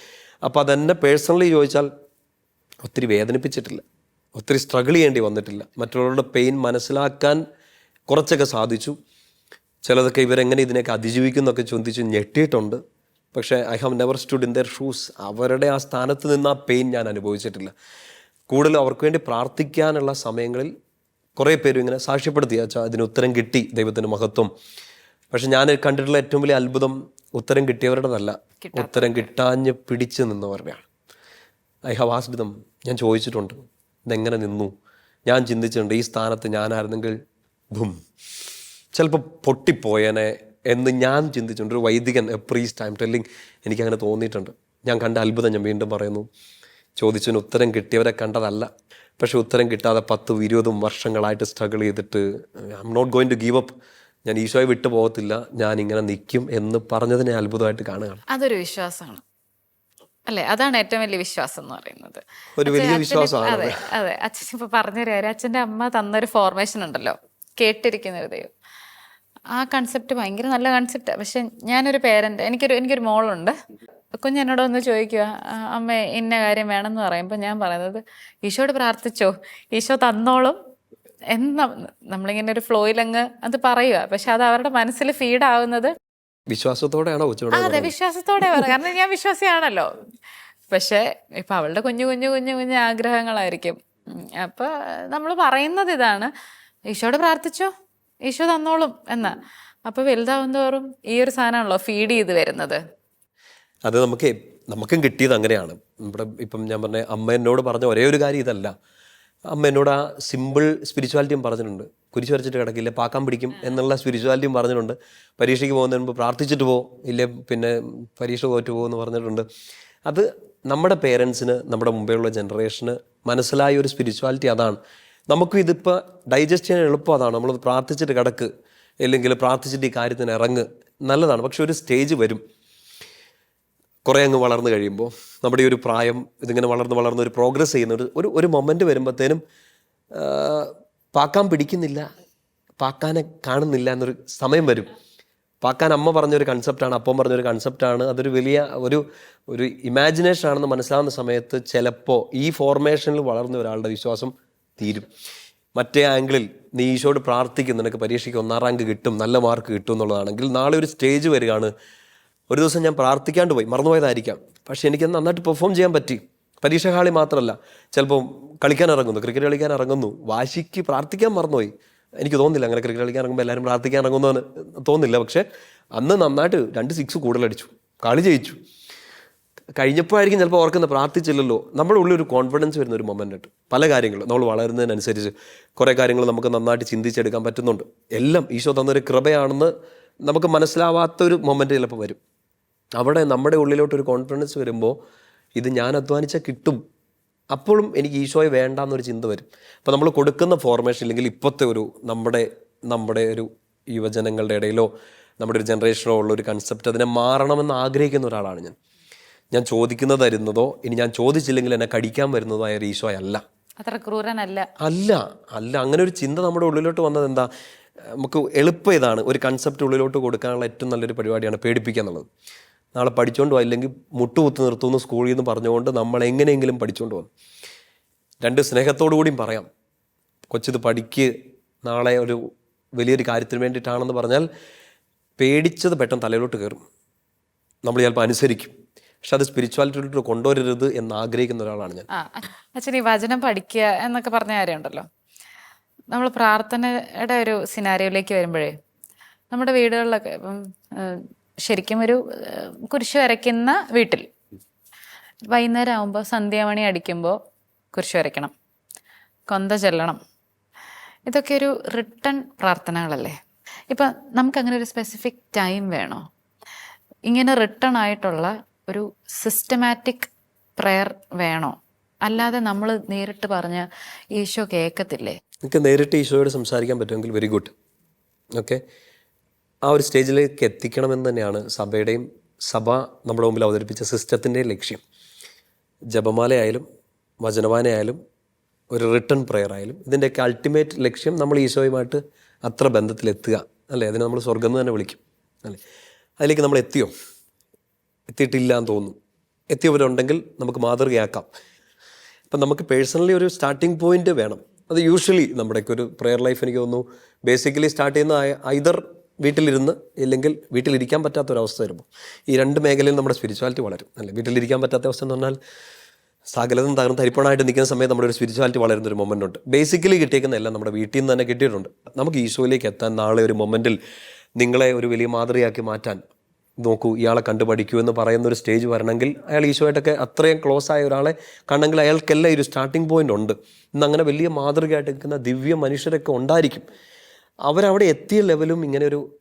അപ്പോൾ അതെന്നെ പേഴ്സണലി ചോദിച്ചാൽ ഒത്തിരി വേദനിപ്പിച്ചിട്ടില്ല. ഒത്തിരി സ്ട്രഗിൾ ചെയ്യേണ്ടി വന്നിട്ടില്ല. മറ്റുള്ളവരുടെ പെയിൻ മനസ്സിലാക്കാൻ കുറച്ചൊക്കെ സാധിച്ചു. ചിലതൊക്കെ ഇവരെങ്ങനെ ഇതിനെയൊക്കെ അതിജീവിക്കുന്നൊക്കെ ചിന്തിച്ച് ഞെട്ടിയിട്ടുണ്ട്. പക്ഷേ I have never stood in their shoes അവരുടെ ആ സ്ഥാനത്ത് നിന്ന് ആ പെയിൻ ഞാൻ അനുഭവിച്ചിട്ടില്ല. കൂടുതലും അവർക്ക് വേണ്ടി പ്രാർത്ഥിക്കാനുള്ള സമയങ്ങളിൽ കുറേ പേരും ഇങ്ങനെ സാക്ഷ്യപ്പെടുത്തി. അച്ഛാ അതിന് ഉത്തരം കിട്ടി ദൈവത്തിന്റെ മഹത്വം. പക്ഷെ ഞാൻ കണ്ടിട്ടുള്ള ഏറ്റവും വലിയ അത്ഭുതം ഉത്തരം കിട്ടിയവരുടേതല്ല. ഉത്തരം കിട്ടാഞ്ഞ് പിടിച്ചു നിന്നവരുടെയാണ്. ഐ ഹാവ് ആസ്ഡ് ദം ഞാൻ ചോദിച്ചിട്ടുണ്ട്. ഇതെങ്ങനെ നിന്നു? ഞാൻ ചിന്തിച്ചിട്ടുണ്ട് ഈ സ്ഥാനത്ത് ഞാനായിരുന്നെങ്കിൽ ധും ചിലപ്പോൾ പൊട്ടിപ്പോയേനെ എന്ന് ഞാൻ ചിന്തിച്ചിട്ടുണ്ട്. ഒരു വൈദികൻ എ പ്രീസ്റ്റ് ടൈം ടെല്ലിങ് എനിക്കങ്ങനെ തോന്നിയിട്ടുണ്ട്. ഞാൻ കണ്ട അത്ഭുതം ഞാൻ വീണ്ടും പറയുന്നു. ചോദിച്ചതിന് ഉത്തരം കിട്ടിയവരെ കണ്ടതല്ല. പക്ഷേ ഉത്തരം കിട്ടാതെ പത്തും ഇരുപതും വർഷങ്ങളായിട്ട് സ്ട്രഗിൾ ചെയ്തിട്ട് I am not going to give up ഞാൻ ഈശോയെ വിട്ടു പോകത്തില്ല ഞാൻ ഇങ്ങനെ നിൽക്കും എന്ന് പറഞ്ഞതിനെ അത്ഭുതമായിട്ട് കാണുകയാണ്. അതൊരു വിശ്വാസമാണ്. അല്ലെ? അതാണ് ഏറ്റവും വലിയ വിശ്വാസം എന്ന് പറയുന്നത്. ഒരു വലിയ വിശ്വാസമാണ് അതെ അതെ. അച്ഛൻ ഇപ്പൊ പറഞ്ഞു തരാം. അച്ഛന്റെ അമ്മ തന്നൊരു ഫോർമേഷൻ ഉണ്ടല്ലോ. കേട്ടിരിക്കുന്ന ഒരു ദൈവം. ആ കൺസെപ്റ്റ് ഭയങ്കര നല്ല കൺസെപ്റ്റാണ് പക്ഷെ ഞാനൊരു പേരന്റ് എനിക്കൊരു എനിക്കൊരു മോളുണ്ട്. കുഞ്ഞ് എന്നോട് ഒന്ന് ചോദിക്കുക "ആ, അമ്മ ഇന്ന കാര്യം വേണമെന്ന് പറയുമ്പോൾ ഞാൻ പറയുന്നത് ഈശോയോട് പ്രാർത്ഥിച്ചോ? ഈശോ തന്നോളും. എന്ന നമ്മളിങ്ങനെ ഒരു ഫ്ലോയിൽ അങ്ങ് അത് പറയുക പക്ഷെ അത് അവരുടെ മനസ്സിൽ ഫീഡ് ആവുന്നത് വിശ്വാസത്തോടെയാണോ അതെ വിശ്വാസത്തോടെ പറയാം കാരണം ഞാൻ വിശ്വാസിയാണല്ലോ. പക്ഷെ ഇപ്പൊ അവളുടെ കുഞ്ഞു കുഞ്ഞു കുഞ്ഞു കുഞ്ഞു ആഗ്രഹങ്ങളായിരിക്കും. അപ്പൊ നമ്മൾ പറയുന്നത് ഇതാണ്. ഈശോയോട് പ്രാർത്ഥിച്ചോ? ഈശോ തന്നോളും എന്നാ. അപ്പൊ വലുതാവും തോറും ഈ ഒരു സാധനമാണല്ലോ ഫീഡ് ചെയ്ത് വരുന്നത്. അത് നമുക്ക് നമുക്കും കിട്ടിയത് അങ്ങനെയാണ്. ഇവിടെ ഇപ്പം ഞാൻ പറഞ്ഞ അമ്മ എന്നോട് പറഞ്ഞ ഒരേ ഒരു കാര്യം ഇതല്ല. അമ്മ എന്നോട് ആ സിമ്പിൾ സ്പിരിച്വാലിറ്റിയും പറഞ്ഞിട്ടുണ്ട്. കുരിശ് വരച്ചിട്ട് കിടക്കില്ല പാക്കാൻ പിടിക്കും എന്നുള്ള സ്പിരിച്വാലിറ്റിയും പറഞ്ഞിട്ടുണ്ട്. പരീക്ഷയ്ക്ക് പോകുന്നതിന് മുമ്പ് പ്രാർത്ഥിച്ചിട്ട് പോകും ഇല്ലേ പിന്നെ പരീക്ഷ തോറ്റു പോകുമെന്ന് പറഞ്ഞിട്ടുണ്ട്. അത് നമ്മുടെ പേരൻസിന് നമ്മുടെ മുമ്പേയുള്ള ജനറേഷന് മനസ്സിലായ ഒരു സ്പിരിച്വാലിറ്റി അതാണ്. നമുക്കും ഇതിപ്പോൾ ഡൈജസ്റ്റ് ചെയ്യാൻ എളുപ്പം അതാണ്. നമ്മൾ പ്രാർത്ഥിച്ചിട്ട് കിടക്ക് അല്ലെങ്കിൽ പ്രാർത്ഥിച്ചിട്ട് ഈ കാര്യത്തിന് ഇറങ്ങ് നല്ലതാണ്. പക്ഷെ ഒരു സ്റ്റേജ് വരും. കുറേ അങ്ങ് വളർന്നു കഴിയുമ്പോൾ നമ്മുടെ ഈ ഒരു പ്രായം ഇതിങ്ങനെ വളർന്ന് വളർന്ന് ഒരു പ്രോഗ്രസ് ചെയ്യുന്ന ഒരു ഒരു മൊമെന്റ് മൊമെന്റ് വരുമ്പോഴത്തേനും പാക്കാൻ പിടിക്കുന്നില്ല. പാക്കാനെ കാണുന്നില്ല എന്നൊരു സമയം വരും. പാക്കാൻ അമ്മ പറഞ്ഞൊരു കൺസെപ്റ്റാണ് അപ്പം പറഞ്ഞൊരു കൺസെപ്റ്റാണ് അതൊരു വലിയ ഒരു ഒരു ഇമാജിനേഷൻ ആണെന്ന് മനസ്സിലാവുന്ന സമയത്ത് ചിലപ്പോൾ ഈ ഫോർമേഷനിൽ വളർന്ന ഒരാളുടെ വിശ്വാസം തീരും. മറ്റേ ആംഗിളിൽ നീ ഈശോട് പ്രാർത്ഥിക്കും നിനക്ക് പരീക്ഷയ്ക്ക് ഒന്നാം റാങ്ക് കിട്ടും നല്ല മാർക്ക് കിട്ടും എന്നുള്ളതാണെങ്കിൽ നാളെ ഒരു സ്റ്റേജ് വരികയാണ്. ഒരു ദിവസം ഞാൻ പ്രാർത്ഥിക്കാണ്ട് പോയി മറന്നുപോയതായിരിക്കാം. പക്ഷേ എനിക്ക് നന്നായിട്ട് പെർഫോം ചെയ്യാൻ പറ്റി. പരീക്ഷ ഹാളി മാത്രമല്ല ചിലപ്പോൾ കളിക്കാൻ ഇറങ്ങുന്നു ക്രിക്കറ്റ് കളിക്കാൻ ഇറങ്ങുന്നു വാശിക്ക് പ്രാർത്ഥിക്കാൻ മറന്നുപോയി. എനിക്ക് തോന്നുന്നില്ല അങ്ങനെ ക്രിക്കറ്റ് കളിക്കാൻ ഇറങ്ങുമ്പോൾ എല്ലാവരും പ്രാർത്ഥിക്കാൻ ഇറങ്ങുന്നു തോന്നുന്നില്ല. പക്ഷേ അന്ന് നന്നായിട്ട് രണ്ട് സിക്സ് കൂടുതലടിച്ചു കളി ജയിച്ചു. കഴിഞ്ഞപ്പോഴായിരിക്കും ചിലപ്പോൾ ഓർക്കുന്ന പ്രാർത്ഥിച്ചില്ലല്ലോ. നമ്മുടെ ഉള്ളിൽ ഒരു കോൺഫിഡൻസ് വരുന്ന ഒരു മൊമെന്റ് ഉണ്ട്. പല കാര്യങ്ങളും നമ്മൾ വളരുന്നതിനനുസരിച്ച് കുറേ കാര്യങ്ങൾ നമുക്ക് നന്നായിട്ട് ചിന്തിച്ചെടുക്കാൻ പറ്റുന്നുണ്ട്. എല്ലാം ഈശോ തന്നൊരു കൃപയാണെന്ന് നമുക്ക് മനസ്സിലാവാത്തൊരു മൊമെന്റ് ചിലപ്പോൾ വരും. അവിടെ നമ്മുടെ ഉള്ളിലോട്ടൊരു കോൺഫിഡൻസ് വരുമ്പോൾ ഇത് ഞാൻ അധ്വാനിച്ചാൽ കിട്ടും. അപ്പോഴും എനിക്ക് ഈശോയെ വേണ്ട എന്നൊരു ചിന്ത വരും. അപ്പോൾ നമ്മൾ കൊടുക്കുന്ന ഫോർമേഷൻ ഇല്ലെങ്കിൽ ഇപ്പോഴത്തെ ഒരു നമ്മുടെ നമ്മുടെ ഒരു യുവജനങ്ങളുടെ ഇടയിലോ നമ്മുടെ ഒരു ജനറേഷനോ ഉള്ള ഒരു കൺസെപ്റ്റ് അതിനെ മാറണമെന്ന് ആഗ്രഹിക്കുന്ന ഒരാളാണ് ഞാൻ. ഞാൻ ചോദിക്കുന്നത് തരുന്നതോ ഇനി ഞാൻ ചോദിച്ചില്ലെങ്കിൽ എന്നെ കടിക്കാൻ വരുന്നതോ ആയ ഒരു ഈശോ അല്ല. അത്ര ക്രൂരനല്ല. അല്ല അല്ല. അങ്ങനെ ഒരു ചിന്ത നമ്മുടെ ഉള്ളിലോട്ട് വന്നത് എന്താ? നമുക്ക് എളുപ്പം ഇതാണ്. ഒരു കൺസെപ്റ്റ് ഉള്ളിലോട്ട് കൊടുക്കാനുള്ള ഏറ്റവും നല്ലൊരു പരിപാടിയാണ് പേടിപ്പിക്കുക എന്നുള്ളത്. നാളെ പഠിച്ചുകൊണ്ട് പോകാം അല്ലെങ്കിൽ മുട്ടുകുത്ത് നിർത്തുമെന്ന് സ്കൂളിൽ നിന്ന് പറഞ്ഞുകൊണ്ട് നമ്മൾ എങ്ങനെയെങ്കിലും പഠിച്ചുകൊണ്ട് പോകും രണ്ട് സ്നേഹത്തോടു കൂടിയും പറയാം. കൊച്ചിത് പഠിക്ക് നാളെ ഒരു വലിയൊരു കാര്യത്തിന് വേണ്ടിയിട്ടാണെന്ന് പറഞ്ഞാൽ പേടിച്ചത് പെട്ടെന്ന് തലയിലോട്ട് കയറും. നമ്മൾ ചിലപ്പോൾ അനുസരിക്കും. പക്ഷെ അത് സ്പിരിച്വാലിറ്റിയിലോട്ട് കൊണ്ടുവരരുത് എന്ന് ആഗ്രഹിക്കുന്ന ഒരാളാണ് ഞാൻ. അച്ഛൻ ഈ വചനം പഠിക്കുക എന്നൊക്കെ പറഞ്ഞ കാര്യമുണ്ടല്ലോ. നമ്മൾ പ്രാർത്ഥനയുടെ ഒരു സിനാരിയോയിലേക്ക് വരുമ്പോഴേ നമ്മുടെ വീടുകളിലൊക്കെ ഇപ്പം ശരിക്കും ഒരു കുരിശ് വരയ്ക്കുന്ന വീട്ടിൽ. വൈകുന്നേരം ആകുമ്പോൾ സന്ധ്യാമണി അടിക്കുമ്പോൾ കുരിശ് വരയ്ക്കണം. കൊന്ത ചെല്ലണം. ഇതൊക്കെ ഒരു റിട്ടേൺ പ്രാർത്ഥനകളല്ലേ? ഇപ്പം നമുക്കങ്ങനെ ഒരു സ്പെസിഫിക് ടൈം വേണോ? ഇങ്ങനെ റിട്ടേൺ ആയിട്ടുള്ള ഒരു സിസ്റ്റമാറ്റിക് പ്രെയർ വേണോ? അല്ലാതെ നമ്മൾ നേരിട്ട് പറഞ്ഞ ഈശോ കേൾക്കത്തില്ലേ നിങ്ങൾക്ക് നേരിട്ട് ഈശോയോട് സംസാരിക്കാൻ പറ്റുമെങ്കിൽ വെരി ഗുഡ് ഓക്കെ ആ ഒരു സ്റ്റേജിലേക്ക് എത്തിക്കണമെന്ന് തന്നെയാണ് സഭയുടെയും സഭ നമ്മുടെ മുമ്പിൽ അവതരിപ്പിച്ച സിസ്റ്റത്തിന്റെയും ലക്ഷ്യം. ജപമാലയായാലും വചനവാനയായാലും ഒരു റിട്ടേൺ പ്രെയർ ആയാലും ഇതിന്റെയൊക്കെ അൾട്ടിമേറ്റ് ലക്ഷ്യം നമ്മൾ ഈശോയുമായിട്ട് അത്ര ബന്ധത്തിലെത്തുക അല്ലേ? അതിനെ നമ്മൾ സ്വർഗം എന്ന് തന്നെ വിളിക്കും അല്ലേ? അതിലേക്ക് നമ്മൾ എത്തിയോ? എത്തിയിട്ടില്ല എന്ന് തോന്നുന്നു. എത്തിയവരുണ്ടെങ്കിൽ നമുക്ക് മാതൃകയാക്കാം. അപ്പം നമുക്ക് പേഴ്സണലി ഒരു സ്റ്റാർട്ടിംഗ് പോയിന്റ് വേണം. അത് യൂഷ്വലി നമ്മുടെയൊക്കെ ഒരു പ്രെയർ ലൈഫ് എനിക്ക് തോന്നുന്നു. ബേസിക്കലി സ്റ്റാർട്ട് ചെയ്യുന്ന ഐദർ വീട്ടിലിരുന്ന് ഇല്ലെങ്കിൽ വീട്ടിലിരിക്കാൻ പറ്റാത്ത ഒരു വരുമ്പോൾ ഈ രണ്ട് മേഖലയിൽ നമ്മുടെ സ്പിരിച്വാലിറ്റി വളരും. അല്ലേ? വീട്ടിലിരിക്കാൻ പറ്റാത്ത അവസ്ഥ എന്ന് പറഞ്ഞാൽ സകലതും തകർന്ന് തരിപ്പണായിട്ട് നിൽക്കുന്ന സമയത്ത് നമ്മുടെ ഒരു സ്പിരിച്വാലിറ്റി വളരുന്ന ഒരു മൊമെന്റ് ഉണ്ട്. ബേസിക്കലി കിട്ടിയേക്കുന്ന എല്ലാം നമ്മുടെ വീട്ടിൽ നിന്ന് തന്നെ കിട്ടിയിട്ടുണ്ട്. നമുക്ക് ഈശോയിലേക്ക് എത്താൻ നാളെ ഒരു മൊമെന്റിൽ നിങ്ങളെ ഒരു വലിയ മാതൃകയാക്കി മാറ്റാൻ നോക്കൂ. ഇയാളെ കണ്ടുപഠിക്കൂ എന്ന് പറയുന്ന ഒരു സ്റ്റേജ് വരണമെങ്കിൽ അയാൾ ഈശോയായിട്ടൊക്കെ അത്രയും ക്ലോസ് ആയ ഒരാളെ കണ്ടെങ്കിൽ അയാൾക്കെല്ലാം ഒരു സ്റ്റാർട്ടിംഗ് പോയിന്റ് ഉണ്ട്. ഇന്ന് അങ്ങനെ വലിയ മാതൃകയായിട്ട് നിൽക്കുന്ന ദിവ്യ മനുഷ്യരൊക്കെ ഉണ്ടായിരിക്കും. അവരവിടെ എത്തിയ ലെവലും ഇങ്ങനെ ഒരു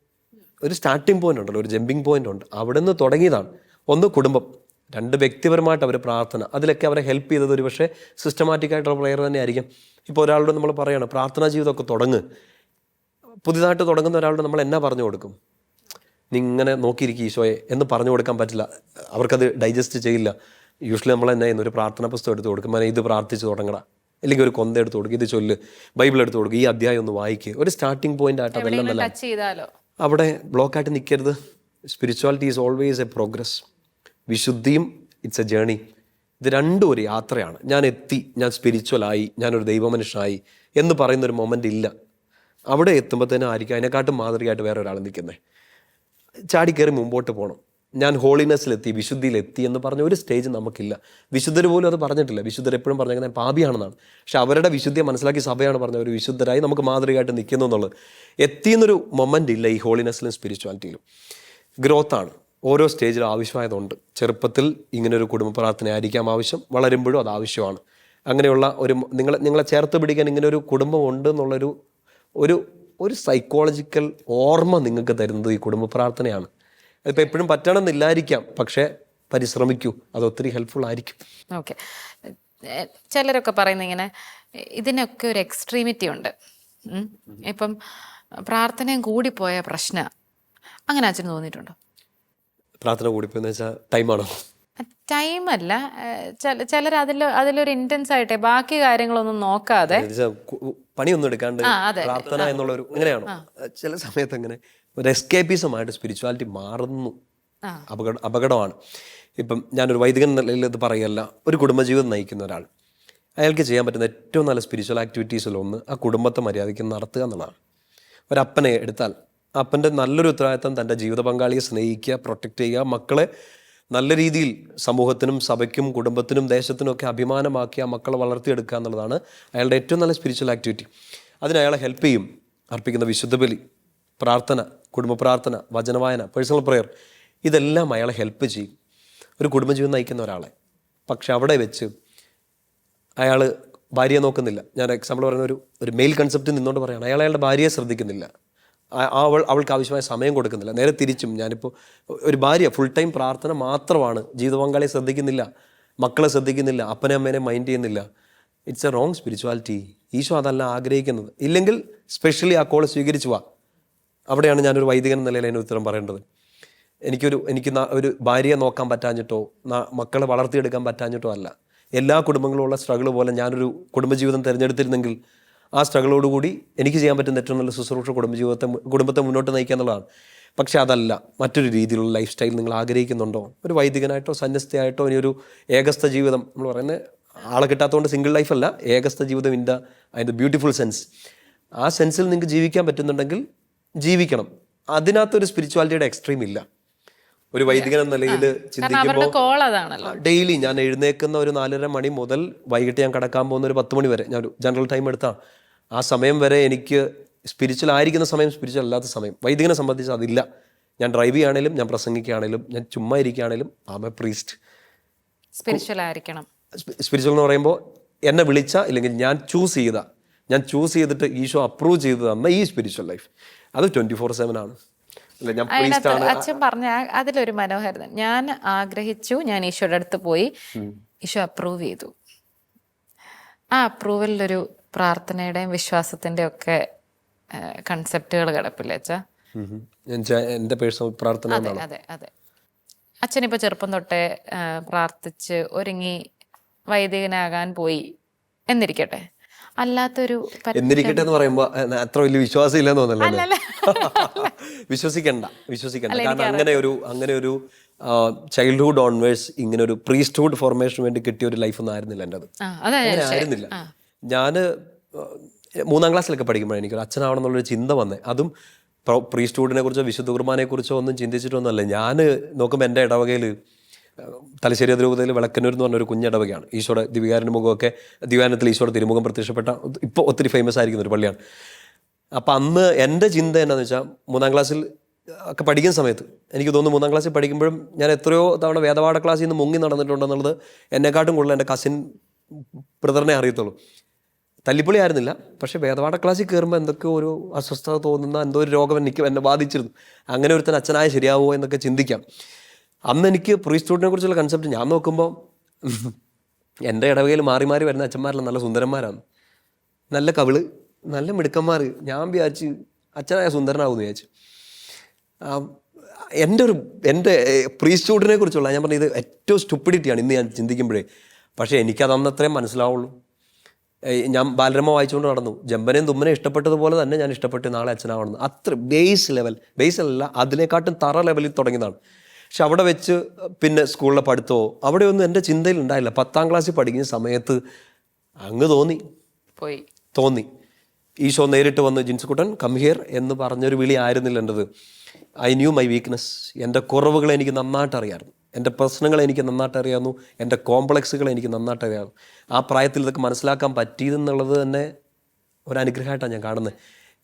ഒരു സ്റ്റാർട്ടിംഗ് പോയിന്റ് ഉണ്ടല്ലോ ഒരു ജമ്പിങ് പോയിന്റ് ഉണ്ട്. അവിടെ നിന്ന് തുടങ്ങിയതാണ്. ഒന്ന് കുടുംബം. രണ്ട് വ്യക്തിപരമായിട്ട് അവർ പ്രാർത്ഥന. അതിലൊക്കെ അവരെ ഹെൽപ്പ് ചെയ്തത് ഒരു പക്ഷേ സിസ്റ്റമാറ്റിക് ആയിട്ടുള്ള പ്രെയർ തന്നെ ആയിരിക്കും ഇപ്പോൾ ഒരാളോട് നമ്മൾ പറയുകയാണ് പ്രാർത്ഥനാ ജീവിതമൊക്കെ തുടങ്ങ്. പുതിയതായിട്ട് തുടങ്ങുന്ന ഒരാളോട് നമ്മൾ എന്നാ പറഞ്ഞു കൊടുക്കും? നിങ്ങനെ നോക്കിയിരിക്കും ഈശോയെ എന്ന് പറഞ്ഞു കൊടുക്കാൻ പറ്റില്ല. അവർക്കത് ഡൈജസ്റ്റ് ചെയ്യില്ല. യൂഷ്വലി നമ്മൾ എന്നാ ഒരു പ്രാർത്ഥന പുസ്തകം എടുത്ത് കൊടുക്കും. ഇത് പ്രാർത്ഥിച്ച് തുടങ്ങടാ. അല്ലെങ്കിൽ ഒരു കൊന്ത എടുത്ത് കൊടുക്കുക ഇത് ചൊല്ല് ബൈബിൾ എടുത്ത് കൊടുക്കുക ഈ അധ്യായം ഒന്ന് വായിക്കുക ഒരു സ്റ്റാർട്ടിംഗ് പോയിന്റ് ആയിട്ട് അതെല്ലാം നല്ല അവിടെ ബ്ലോക്കായിട്ട് നിൽക്കരുത് spirituality is always a progress വിശുദ്ധിയും ഇറ്റ്സ് എ ജേണി ഇത് രണ്ടും ഒരു യാത്രയാണ്. ഞാൻ എത്തി ഞാൻ സ്പിരിച്വലായി ഞാനൊരു ദൈവമനുഷ്യനായി എന്ന് പറയുന്ന ഒരു മൊമെന്റ് ഇല്ല. അവിടെ എത്തുമ്പോൾ തന്നെ ആയിരിക്കും അതിനെക്കാട്ടും മാതൃകയായിട്ട് വേറെ ഒരാൾ നിൽക്കുന്നത് ചാടിക്കയറി മുമ്പോട്ട് പോകണം ഞാൻ ഹോളിനെസ്സിലെത്തി വിശുദ്ധിയിലെത്തി എന്ന് പറഞ്ഞ ഒരു സ്റ്റേജ് നമുക്കില്ല. വിശുദ്ധർ പോലും അത് പറഞ്ഞിട്ടില്ല. വിശുദ്ധർ എപ്പോഴും പറഞ്ഞേക്കുന്നത് പാപിയാണെന്നാണ്. പക്ഷെ അവരുടെ വിശുദ്ധിയെ മനസ്സിലാക്കി സഭയാണ് പറഞ്ഞ ഒരു വിശുദ്ധരായി നമുക്ക് മാതൃകയായിട്ട് നിൽക്കുന്നു എന്നുള്ളത്. എത്തിയെന്നൊരു മൊമെന്റ് ഇല്ല ഈ ഹോളിനെസ്സിലും സ്പിരിച്വാലിറ്റിയിലും ഗ്രോത്താണ് ഓരോ സ്റ്റേജിലും ആവശ്യമായതുണ്ട്. ചെറുപ്പത്തിൽ ഇങ്ങനെ ഒരു കുടുംബ പ്രാർത്ഥന ആയിരിക്കാം ആവശ്യം. വളരുമ്പോഴും അത് ആവശ്യമാണ്. അങ്ങനെയുള്ള ഒരു നിങ്ങളെ നിങ്ങളെ ചേർത്ത് പിടിക്കാൻ ഇങ്ങനെ ഒരു കുടുംബം ഉണ്ട് എന്നുള്ളൊരു ഒരു ഒരു സൈക്കോളജിക്കൽ ഓർമ്മ നിങ്ങൾക്ക് തരുന്നത് ഈ കുടുംബ പ്രാർത്ഥനയാണ്. അതിപ്പോൾ എപ്പോഴും പറ്റണമെന്നില്ലായിരിക്കാം. പക്ഷേ പരിശ്രമിക്കൂ. അത് ഒത്തിരി ഹെൽപ്ഫുൾ ആയിരിക്കും. ഓക്കെ ചിലരൊക്കെ പറയുന്ന ഇങ്ങനെ ഇതിനൊക്കെ ഒരു എക്സ്ട്രീമിറ്റി ഉണ്ട്. ഇപ്പം പ്രാർത്ഥനയും കൂടിപ്പോയ പ്രശ്ന. അങ്ങനെ അച്ഛന് തോന്നിയിട്ടുണ്ടോ? പ്രാർത്ഥന കൂടിപ്പോയെന്ന് വെച്ചാൽ ടൈമാണോ ടൈം അല്ല. ചിലർ അതിൽ അതിലൊരു ഇന്റൻസ് ആയിട്ടെ ബാക്കി കാര്യങ്ങളൊന്നും നോക്കാതെ പണിയൊന്നും എടുക്കാണ്ട്. പ്രാർത്ഥന എന്നുള്ളൊരു ഇങ്ങനെയാണോ? ചില സമയത്ത് അങ്ങനെ ഒരു എസ്കേപ്പിസമായിട്ട് സ്പിരിച്വാലിറ്റി മാറുന്നു. അപകട അപകടമാണ്. ഇപ്പം ഞാനൊരു വൈദികൻ നിലയിൽ ഇത് പറയല്ല. ഒരു കുടുംബജീവിതം നയിക്കുന്ന ഒരാൾ. അയാൾക്ക് ചെയ്യാൻ പറ്റുന്ന ഏറ്റവും നല്ല സ്പിരിച്വൽ ആക്ടിവിറ്റീസിലൊന്ന് ആ കുടുംബത്തെ മര്യാദയ്ക്ക് നടത്തുക എന്നുള്ളതാണ്. ഒരപ്പനെ എടുത്താൽ അപ്പന്റെ നല്ലൊരു ഉത്തരവാദിത്തം തന്റെ ജീവിത പങ്കാളിയെ സ്നേഹിക്കുക പ്രൊട്ടക്റ്റ് ചെയ്യുക മക്കളെ നല്ല രീതിയിൽ സമൂഹത്തിനും സഭയ്ക്കും കുടുംബത്തിനും ദേശത്തിനും ഒക്കെ അഭിമാനമാക്കി ആ മക്കളെ വളർത്തിയെടുക്കുക എന്നുള്ളതാണ് അയാളുടെ ഏറ്റവും നല്ല സ്പിരിച്വൽ ആക്ടിവിറ്റി അതിന് അയാളെ ഹെൽപ്പ് ചെയ്യും അർപ്പിക്കുന്ന വിശുദ്ധ ബലി പ്രാർത്ഥന കുടുംബ പ്രാർത്ഥന വചനവായന പേഴ്സണൽ പ്രെയർ ഇതെല്ലാം അയാളെ ഹെൽപ്പ് ചെയ്യും. ഒരു കുടുംബജീവിതം നയിക്കുന്ന ഒരാളെ. പക്ഷെ അവിടെ വെച്ച് അയാൾ ഭാര്യയെ നോക്കുന്നില്ല. ഞാൻ എക്സാമ്പിൾ പറയുന്ന ഒരു ഒരു മെയിൽ കൺസെപ്റ്റ് നിന്നുകൊണ്ട് പറയുകയാണ് അയാൾ അയാളുടെ ഭാര്യയെ ശ്രദ്ധിക്കുന്നില്ല. അവൾ അവൾക്ക് ആവശ്യമായ സമയം കൊടുക്കുന്നില്ല. നേരെ തിരിച്ചും ഞാനിപ്പോൾ ഒരു ഭാര്യ ഫുൾ ടൈം പ്രാർത്ഥന മാത്രമാണ്. ജീവിത പങ്കാളിയെ ശ്രദ്ധിക്കുന്നില്ല മക്കളെ ശ്രദ്ധിക്കുന്നില്ല അപ്പനെ അമ്മേനെ മൈൻഡ് ചെയ്യുന്നില്ല. ഇറ്റ്സ് എ റോങ് സ്പിരിച്വാലിറ്റി ഈശോ അതല്ല ആഗ്രഹിക്കുന്നത്. ഇല്ലെങ്കിൽ സ്പെഷ്യലി ആ കോൾ സ്വീകരിച്ചു വാ. അവിടെയാണ് ഞാനൊരു വൈദികൻ നിലയിൽ അതിന് ഉത്തരം പറയേണ്ടത്. എനിക്കൊരു എനിക്ക് ഒരു ഭാര്യയെ നോക്കാൻ പറ്റാഞ്ഞിട്ടോ മക്കളെ വളർത്തിയെടുക്കാൻ പറ്റാഞ്ഞിട്ടോ അല്ല. എല്ലാ കുടുംബങ്ങളുള്ള സ്ട്രഗിൾ പോലെ ഞാനൊരു കുടുംബജീവിതം തിരഞ്ഞെടുത്തിരുന്നെങ്കിൽ ആ സ്ട്രഗിളോടുകൂടി എനിക്ക് ചെയ്യാൻ പറ്റുന്ന ഏറ്റവും നല്ല ശുശ്രൂഷ കുടുംബജീവിതത്തെ കുടുംബത്തെ മുന്നോട്ട് നയിക്കുക എന്നുള്ളതാണ് പക്ഷെ അതല്ല മറ്റൊരു രീതിയിലുള്ള ലൈഫ് സ്റ്റൈൽ നിങ്ങൾ ആഗ്രഹിക്കുന്നുണ്ടോ? ഒരു വൈദികനായിട്ടോ സന്യസ്തയായിട്ടോ ഇനി ഒരു ഏകസ്ഥ ജീവിതം നമ്മൾ പറയുന്നത് ആളെ കിട്ടാത്തതുകൊണ്ട് സിംഗിൾ ലൈഫല്ല ഏകസ്ഥ ജീവിതം ഇൻ ദ അതിന്റെ ബ്യൂട്ടിഫുൾ സെൻസ് ആ സെൻസിൽ നിങ്ങൾക്ക് ജീവിക്കാൻ പറ്റുന്നുണ്ടെങ്കിൽ ജീവിക്കണം. അതിനകത്തൊരു സ്പിരിച്വാലിറ്റിയുടെ എക്സ്ട്രീം ഇല്ല. ഒരു വൈദികൻ എന്ന നിലയിൽ ചിന്തിക്കുമ്പോൾ ഡെയിലി ഞാൻ എഴുന്നേക്കുന്ന ഒരു നാലര മണി മുതൽ വൈകിട്ട് ഞാൻ കടക്കാൻ പോകുന്ന ഒരു പത്ത് മണി വരെ ഞാൻ ഒരു ജനറൽ ടൈം എടുത്താണ് ആ സമയം വരെ എനിക്ക് സ്പിരിച്വൽ ആയിരിക്കുന്ന സമയം സ്പിരിച്വൽ അല്ലാത്ത സമയം. വൈദികനെ സംബന്ധിച്ച് അതില്ല. ഞാൻ ഡ്രൈവ് ചെയ്യുകയാണെങ്കിലും ഞാൻ പ്രസംഗിക്കുകയാണെങ്കിലും ഞാൻ ചുമ്മാ ഇരിക്കുകയാണെങ്കിലും ആമ പ്രീസ്റ്റ് സ്പിരിച്വൽ ആയിരിക്കണം. സ്പിരിച്വൽ എന്ന് പറയുമ്പോൾ എന്നെ വിളിച്ച ഇല്ലെങ്കിൽ ഞാൻ ചൂസ് ചെയ്ത ഞാൻ ചൂസ് ചെയ്തിട്ട് ഈശോ അപ്രൂവ് ചെയ്ത് തന്ന ഈ സ്പിരിച്വൽ ലൈഫ് അത് ട്വന്റി ഫോർ സെവൻ ആണ്. അച്ഛൻ പറഞ്ഞ അതിലൊരു മനോഹരത. ഞാൻ ആഗ്രഹിച്ചു ഞാൻ ഈശോയുടെ അടുത്ത് പോയി. ഈശോ അപ്രൂവ് ചെയ്തു. ആ അപ്രൂവലിലൊരു പ്രാർത്ഥനയുടെയും വിശ്വാസത്തിന്റെയും ഒക്കെ കൺസെപ്റ്റുകൾ കിടപ്പില്ലേ അച്ഛാ? എന്റെ പേഴ്സണൽ പ്രാർത്ഥന അതെ അതെ അതെ. അച്ഛനിപ്പോൾ ചെറുപ്പം തൊട്ടേ പ്രാർത്ഥിച്ച് ഒരുങ്ങി വൈദികനാകാൻ പോയി എന്നിരിക്കട്ടെ. അല്ലാത്തൊരു എന്നിരിക്കട്ടെ എന്ന് പറയുമ്പോ അത്ര വലിയ വിശ്വാസം ഇല്ലെന്ന് തോന്നല്ലോ വിശ്വസിക്കണ്ട വിശ്വസിക്കണ്ട. കാരണം അങ്ങനെ ഒരു അങ്ങനെ ഒരു ചൈൽഡ്ഹുഡ് ഓൺവേഴ്സ് ഇങ്ങനെ ഒരു പ്രീസ്റ്റ്ഹുഡ് ഫോർമേഷന് വേണ്ടി കിട്ടിയ ഒരു ലൈഫ് ഒന്നും ആയിരുന്നില്ല എന്റെ അത് ആയിരുന്നില്ല. ഞാൻ മൂന്നാം ക്ലാസ്സിലൊക്കെ പഠിക്കുമ്പോഴാണ് എനിക്കൊരു അച്ഛനാവണമെന്നുള്ളൊരു ചിന്ത വന്നേ. അതും പ്രീ സ്റ്റൂഡിനെ കുറിച്ചോ വിശുദ്ധ കുർബാനെക്കുറിച്ചോ ഒന്നും ചിന്തിച്ചിട്ടൊന്നുമല്ല. ഞാൻ നോക്കുമ്പോൾ എന്റെ ഇടവകയിൽ തലശ്ശേരി അതിരൂപതയിൽ വിളക്കന്നൂർ എന്ന് പറഞ്ഞൊരു കുഞ്ഞിടവകയാണ്. ഈശോയുടെ ദിവികാരന്റെ മുഖമൊക്കെ ദിവാനത്തിൽ ഈശോയുടെ തിരുമുഖം പ്രത്യക്ഷപ്പെട്ട ഇപ്പോൾ ഒത്തിരി ഫേമസ് ആയിരിക്കുന്ന ഒരു പള്ളിയാണ്. അപ്പോൾ അന്ന് എന്റെ ചിന്ത എന്താണെന്ന് വെച്ചാൽ മൂന്നാം ക്ലാസ്സിൽ ഒക്കെ പഠിക്കുന്ന സമയത്ത് എനിക്ക് തോന്നുന്നു മൂന്നാം ക്ലാസ്സിൽ പഠിക്കുമ്പോഴും ഞാൻ എത്രയോ തവണ വേദപാഠ ക്ലാസ്സിൽ നിന്ന് മുങ്ങി നടന്നിട്ടുണ്ടെന്നുള്ളത് എന്നെക്കാട്ടും കൂടുതൽ എന്റെ കസിൻ ബ്രദറിനെ അറിയത്തുള്ളൂ. തല്ലിപ്പൊളി ആയിരുന്നില്ല പക്ഷേ വേദപാഠ ക്ലാസ്സിൽ കയറുമ്പോൾ എന്തൊക്കെയോ ഒരു അസ്വസ്ഥത തോന്നുന്ന എന്തോ ഒരു രോഗം എനിക്ക് എന്നെ ബാധിച്ചിരുന്നു. അങ്ങനെ ഒരുത്തൻ അച്ഛനായ ശരിയാവുമോ എന്നൊക്കെ ചിന്തിക്കാം. അന്ന് എനിക്ക് പ്രീസ്റ്റൂഡിനെ കുറിച്ചുള്ള കൺസെപ്റ്റ് ഞാൻ നോക്കുമ്പോൾ എന്റെ ഇടവകയിൽ മാറി മാറി വരുന്ന അച്ഛന്മാരെല്ലാം നല്ല സുന്ദരന്മാരാണ്. നല്ല കവിൾ നല്ല മിടുക്കന്മാർ ഞാൻ വിചാരിച്ച് അച്ഛനായ സുന്ദരനാവും വിചാരിച്ചു. എന്റെ ഒരു എന്റെ പ്രീസ്റ്റൂഡിനെ കുറിച്ചുള്ള ഞാൻ പറഞ്ഞത് ഏറ്റവും സ്റ്റുപ്പിഡിറ്റിയാണ് ഇന്ന് ഞാൻ ചിന്തിക്കുമ്പോഴേ. പക്ഷേ എനിക്കത് അന്നത്രയും മനസ്സിലാവുള്ളൂ. ഞാൻ ബാലരമ വായിച്ചുകൊണ്ട് നടന്നു. ജമ്പനെയും തുമ്മനെയും ഇഷ്ടപ്പെട്ടതുപോലെ തന്നെ ഞാൻ ഇഷ്ടപ്പെട്ട്. നാളെ അച്ഛനാവണം അത്ര ബേസ് ലെവൽ ബേസ് അല്ല അതിനെക്കാട്ടും തറ ലെവലിൽ തുടങ്ങിയതാണ്. പക്ഷെ അവിടെ വെച്ച് പിന്നെ സ്കൂളിലെ പഠിത്തമോ അവിടെയൊന്നും എന്റെ ചിന്തയിൽ ഉണ്ടായില്ല. പത്താം ക്ലാസ്സിൽ പഠിക്കുന്ന സമയത്ത് അങ്ങ് തോന്നി. പോയി. തോന്നി. ഈശോ നേരിട്ട് വന്ന് ജിൻസുക്കുട്ടൻ കം ഹിയർ എന്ന് പറഞ്ഞൊരു വിളി ആയിരുന്നില്ല എന്റെത്. ഐ ന്യൂ മൈ വീക്ക്നെസ് എന്റെ കുറവുകൾ എനിക്ക് നന്നായിട്ട് അറിയാമായിരുന്നു. എന്റെ പ്രശ്നങ്ങൾ എനിക്ക് നന്നായിട്ട് അറിയാവുന്നു. എന്റെ കോംപ്ലക്സുകൾ എനിക്ക് നന്നായിട്ട് അറിയാവുന്നു ആ പ്രായത്തിൽ ഇതൊക്കെ മനസ്സിലാക്കാൻ പറ്റിയതെന്നുള്ളത് തന്നെ ഒരു ഞാൻ കാണുന്നത്.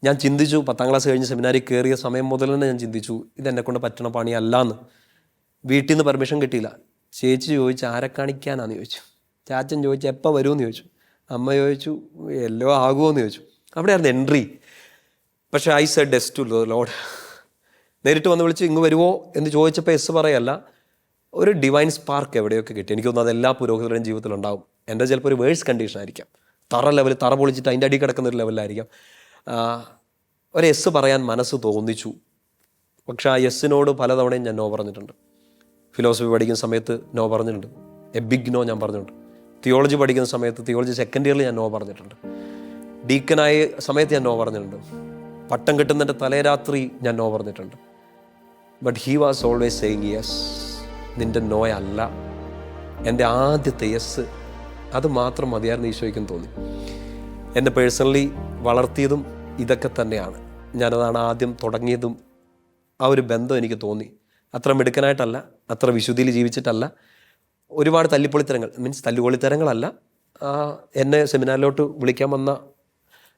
ഞാൻ ചിന്തിച്ചു പത്താം ക്ലാസ് കഴിഞ്ഞ് സെമിനാരിൽ കയറിയ സമയം മുതൽ തന്നെ ഞാൻ ചിന്തിച്ചു ഇതെന്നെ കൊണ്ട് പറ്റണ പണിയല്ലാന്ന്. വീട്ടിൽ നിന്ന് പെർമിഷൻ കിട്ടിയില്ല. ചേച്ചി ചോദിച്ചു ആരെ കാണിക്കാനാന്ന് ചോദിച്ചു? ചാച്ചൻ ചോദിച്ചു എപ്പോൾ വരുമെന്ന് ചോദിച്ചു. അമ്മ ചോദിച്ചു എല്ലോ ആകുമോ എന്ന് ചോദിച്ചു. അവിടെയായിരുന്നു എൻട്രി. പക്ഷേ I said yes to Lord. നേരിട്ട് വന്ന് വിളിച്ച് ഇങ്ങ് വരുമോ എന്ന് ചോദിച്ചപ്പോൾ എസ് പറയല്ല. ഒരു ഡിവൈൻ സ്പാർക്ക് എവിടെയൊക്കെ കിട്ടി? എനിക്ക് തോന്നുന്നു അതെല്ലാ പുരോഹിതരുടെയും ജീവിതത്തിൽ ഉണ്ടാവും. എന്റെ ചിലപ്പോൾ ഒരു വേഴ്സ് കണ്ടീഷൻ ആയിരിക്കാം. തറ ലെവൽ തറ പൊളിച്ചിട്ട് അതിന്റെ അടി കിടക്കുന്ന ഒരു ലെവലിലായിരിക്കാം ഒരു എസ് പറയാൻ മനസ്സ് തോന്നിച്ചു. പക്ഷേ ആ എസ്സിനോട് പലതവണയും ഞാൻ നോ പറഞ്ഞിട്ടുണ്ട്. ഫിലോസഫി പഠിക്കുന്ന സമയത്ത് നോ പറഞ്ഞിട്ടുണ്ട്. എ ബിഗ് നോ ഞാൻ പറഞ്ഞിട്ടുണ്ട്. തിയോളജി പഠിക്കുന്ന സമയത്ത് തിയോളജി സെക്കൻഡ് ഇയറിൽ ഞാൻ നോ പറഞ്ഞിട്ടുണ്ട്. ഡീക്കനായ സമയത്ത് ഞാൻ നോ പറഞ്ഞിട്ടുണ്ട്. പട്ടം കിട്ടുന്നതിന്റെ തലേരാത്രി ഞാൻ നോ പറഞ്ഞിട്ടുണ്ട്. But he was always saying yes നിന്റെ നോയല്ല. എന്റെ ആദ്യത്തെ യെസ്. അത് മാത്രം മതിയായിരുന്നു ഈശോയ്ക്കും തോന്നി. എന്നെ പേഴ്സണലി വളർത്തിയതും ഇതൊക്കെ തന്നെയാണ്. ഞാനതാണ് ആദ്യം തുടങ്ങിയതും ആ ഒരു ബന്ധം എനിക്ക് തോന്നി. അത്ര മിടുക്കനായിട്ടല്ല അത്ര വിശുദ്ധിയിൽ ജീവിച്ചിട്ടല്ല. ഒരുപാട് തല്ലിപ്പൊളിത്തരങ്ങൾ മീൻസ് തല്ലുപൊളിത്തരങ്ങളല്ല എന്നെ സെമിനാറിലോട്ട് വിളിക്കാൻ വന്ന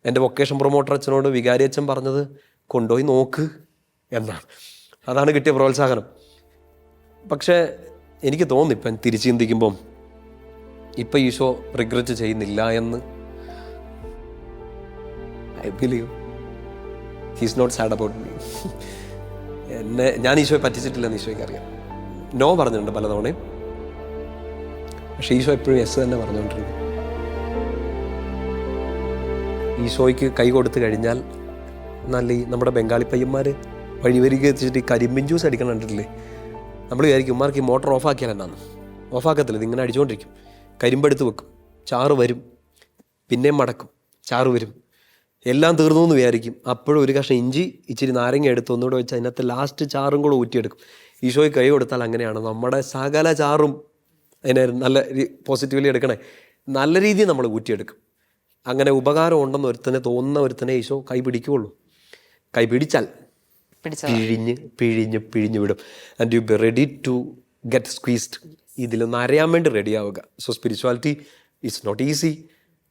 എന്റെ വൊക്കേഷൻ പ്രൊമോട്ടർ അച്ഛനോട് വികാരി അച്ഛൻ പറഞ്ഞത് കൊണ്ടുപോയി നോക്ക് എന്നാണ്. അതാണ് കിട്ടിയ പ്രോത്സാഹനം. പക്ഷേ എനിക്ക് തോന്നി ഇപ്പം തിരിച്ചു ചിന്തിക്കുമ്പം ഇപ്പം ഈശോ റിഗ്രറ്റ് ചെയ്യുന്നില്ല എന്ന്. I believe he's not sad about me എന്നെ ഞാൻ ഈശോയെ പറ്റിച്ചിട്ടില്ലെന്ന് ഈശോയ്ക്ക് അറിയാം. നോ പറഞ്ഞിട്ടുണ്ട് പലതവണയും. പക്ഷേ ഈശോ എപ്പോഴും എസ് തന്നെ പറഞ്ഞുകൊണ്ടിരുന്നു ഈശോയ്ക്ക് കൈ കൊടുത്തു കഴിഞ്ഞാൽ നല്ല ഈ നമ്മുടെ ബംഗാളി പയ്യന്മാർ വഴിവരിക എത്തിച്ചിട്ട് ഈ കരിമ്പിൻ ജ്യൂസ് അടിക്കണം കണ്ടിട്ടില്ലേ? നമ്മൾ വിചാരിക്കും ഉമ്മാർക്ക് ഈ മോട്ടർ ഓഫാക്കിയാൽ എന്നാന്ന്. ഓഫാക്കത്തില്ല ഇതിങ്ങനെ അടിച്ചുകൊണ്ടിരിക്കും കരിമ്പെടുത്ത് വെക്കും ചാറ് വരും പിന്നെയും മടക്കും ചാറ് വരും. എല്ലാം തീർന്നു എന്ന് വിചാരിക്കും. അപ്പോഴും ഒരു കഷ്ണം ഇഞ്ചി ഇച്ചിരി നാരങ്ങ എടുത്ത് ഒന്നുകൂടെ വെച്ച് അതിനകത്ത് ലാസ്റ്റ് ചാറും കൂടെ ഊറ്റിയെടുക്കും. ഈശോയ്ക്ക് കൈ കൊടുത്താൽ അങ്ങനെയാണ്. നമ്മുടെ സകല ചാറും അതിനെ നല്ല പോസിറ്റീവ്ലി എടുക്കണേ. നല്ല രീതിയിൽ നമ്മൾ ഊറ്റിയെടുക്കും. അങ്ങനെ ഉപകാരം ഉണ്ടെന്ന് ഒരുത്തനെ തോന്നുന്ന ഒരുത്തനെ ഈശോ കൈ പിടിക്കുകയുള്ളൂ. കൈ പിടിച്ചാൽ പിടിച്ചോ പിഴിഞ്ഞ് പിഴിഞ്ഞ് പിഴിഞ്ഞ് വിടും. And you be ready to get squeezed ഇതിലൊന്ന് അറിയാൻ വേണ്ടി റെഡി ആവുക. So spirituality it's not easy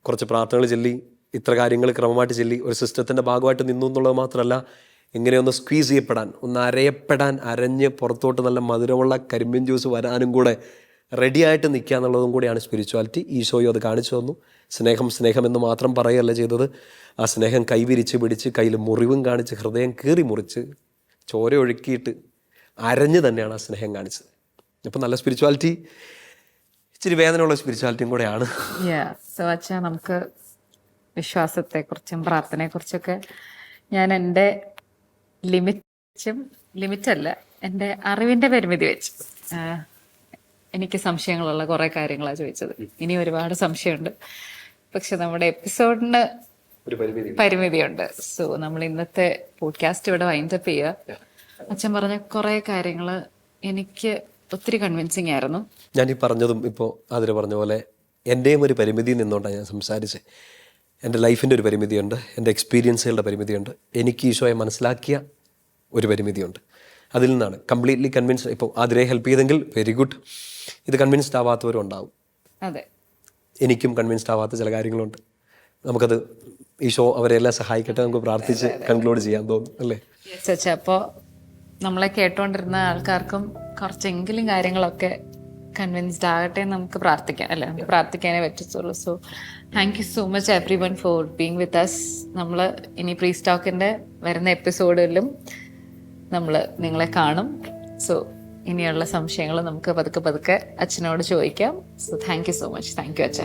കുറച്ച് പ്രാർത്ഥനകൾ ചൊല്ലി ഇത്ര കാര്യങ്ങൾ ക്രമമായിട്ട് ചൊല്ലി ഒരു സിസ്റ്റത്തിന്റെ ഭാഗമായിട്ട് നിന്നു എന്നുള്ളത് മാത്രമല്ല ഇങ്ങനെയൊന്ന് സ്ക്വീസ് ചെയ്യപ്പെടാൻ ഒന്ന് അരയപ്പെടാൻ അരഞ്ഞ് പുറത്തോട്ട് നല്ല മധുരമുള്ള കരിമ്പിൻ ജ്യൂസ് വരാനും കൂടെ റെഡിയായിട്ട് നിൽക്കുക എന്നുള്ളതും കൂടിയാണ് സ്പിരിച്വാലിറ്റി ഈശോയും അത് കാണിച്ചു തന്നു. സ്നേഹം സ്നേഹം എന്ന് മാത്രം പറയുകയല്ല ചെയ്തത്. ആ സ്നേഹം കൈവിരിച്ച് പിടിച്ച് കയ്യിൽ മുറിവും കാണിച്ച് ഹൃദയം കീറി മുറിച്ച് ചോര ഒഴുക്കിയിട്ട് അരഞ്ഞ് തന്നെയാണ് ആ സ്നേഹം കാണിച്ചത്. അപ്പം നല്ല സ്പിരിച്വാലിറ്റി ഇച്ചിരി വേദനയുള്ള സ്പിരിച്വാലിറ്റിയും കൂടെയാണ്. നമുക്ക് വിശ്വാസത്തെക്കുറിച്ചും പ്രാർത്ഥനയെക്കുറിച്ചൊക്കെ ഞാൻ എന്റെ ലിമിറ്റും ലിമിറ്റല്ല എന്റെ അറിവിന്റെ പരിമിതി വെച്ച്. എനിക്ക് സംശയങ്ങളുള്ള കുറേ കാര്യങ്ങളാണ് ചോദിച്ചത്. ഇനി ഒരുപാട് സംശയമുണ്ട്. പക്ഷെ നമ്മുടെ എപ്പിസോഡിന് ഒരു പരിമിതി പരിമിതിയുണ്ട്. സോ നമ്മൾ ഇന്നത്തെ പോഡ്കാസ്റ്റ് ഇവിടെ വൈൻഡപ്പ് ചെയ്യുക അച്ഛൻ പറഞ്ഞ കുറേ കാര്യങ്ങൾ എനിക്ക് ഒത്തിരി കൺവിൻസിങ് ആയിരുന്നു. ഞാൻ ഈ പറഞ്ഞതും ഇപ്പോൾ അതിൽ പറഞ്ഞ പോലെ എന്റെയും ഒരു പരിമിതി നിന്നുകൊണ്ടാണ് ഞാൻ സംസാരിച്ചത് എന്റെ ലൈഫിന്റെ ഒരു പരിമിതിയുണ്ട്. എന്റെ എക്സ്പീരിയൻസുകളുടെ പരിമിതിയുണ്ട്. എനിക്ക് ഈശോയെ മനസ്സിലാക്കിയ ഒരു പരിമിതിയുണ്ട്. അതിൽ നിന്നാണ് കംപ്ലീറ്റ്ലി കൺവിൻസ് ഇപ്പോൾ അതിരെ ഹെൽപ്പ് ചെയ്തെങ്കിൽ വെരി ഗുഡ് ഇത് കൺവിൻസ്ഡ് ആവാത്തവരും ഉണ്ടാവും. അതെ. എനിക്കും കൺവിൻസ്ഡ് ആവാത്ത ചില കാര്യങ്ങളുണ്ട്. നമുക്കത് ഈശോ അവരെല്ലാം സഹായിക്കട്ടെ നമുക്ക് പ്രാർത്ഥിച്ച് കൺക്ലൂഡ് ചെയ്യാൻ തോന്നും അല്ലേ? അച്ഛ അപ്പോൾ നമ്മളെ കേട്ടോണ്ടിരുന്ന ആൾക്കാർക്കും കുറച്ചെങ്കിലും കാര്യങ്ങളൊക്കെ കൺവിൻസ്ഡ് ആകട്ടെ നമുക്ക് പ്രാർത്ഥിക്കാം അല്ലേ? നമുക്ക് പ്രാർത്ഥിക്കാനേ പറ്റത്തുള്ളൂ. So thank you so much everyone for being with us നമ്മൾ ഇനി പ്രീ സ്റ്റോക്കിന്റെ വരുന്ന എപ്പിസോഡിലും നമ്മൾ നിങ്ങളെ കാണും. സോ ഇനിയുള്ള സംശയങ്ങൾ നമുക്ക് പതുക്കെ പതുക്കെ അച്ഛനോട് ചോദിക്കാം. So thank you so much thank you അച്ഛ